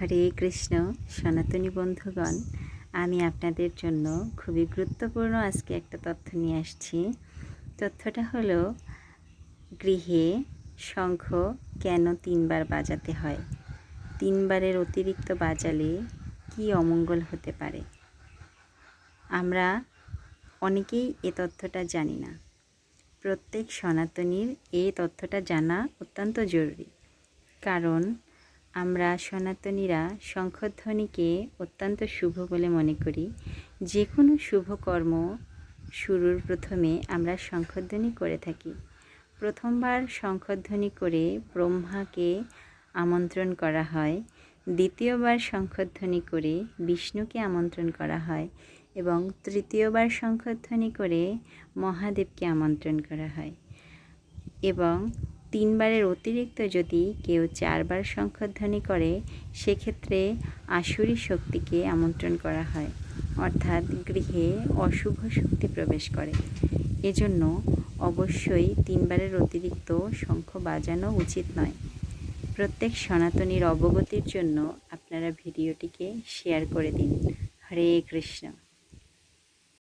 হরে কৃষ্ণ, সনাতনী বন্ধুগণ, আমি আপনাদের জন্য খুবই গুরুত্বপূর্ণ আজকে একটা তথ্য নিয়ে আসছি। তথ্যটা হলো, গৃহে শঙ্খ কেন তিনবার বাজাতে হয়? তিনবারের অতিরিক্ত বাজালে কি অমঙ্গল হতে পারে? আমরা অনেকেই এ তথ্যটা জানি না। প্রত্যেক সনাতনীর এই তথ্যটা জানা অত্যন্ত জরুরি। কারণ আমরা সনাতনীরা শঙ্খধ্বনিকে অত্যন্ত শুভ বলে মনে করি। যে কোনো শুভ কর্ম শুরুর প্রথমে আমরা শঙ্খধ্বনি করে থাকি। প্রথমবার শঙ্খধ্বনি করে ব্রহ্মাকে আমন্ত্রণ করা হয়। দ্বিতীয়বার শঙ্খধ্বনি করে বিষ্ণুকে আমন্ত্রণ করা হয় এবং তৃতীয়বার শঙ্খধ্বনি করে মহাদেবকে আমন্ত্রণ করা হয় এবং তিনবারের অতিরিক্ত যদি কেউ চারবার শঙ্খধ্বনি করে, সেক্ষেত্রে আসুরি শক্তিকে আমন্ত্রণ করা হয়, অর্থাৎ গৃহে অশুভ শক্তি প্রবেশ করে। এজন্য অবশ্যই তিনবারের অতিরিক্ত শঙ্খ বাজানো উচিত নয়। প্রত্যেক সনাতনীর অবগতির জন্য আপনারা ভিডিওটিকে শেয়ার করে দিন। হরে কৃষ্ণ।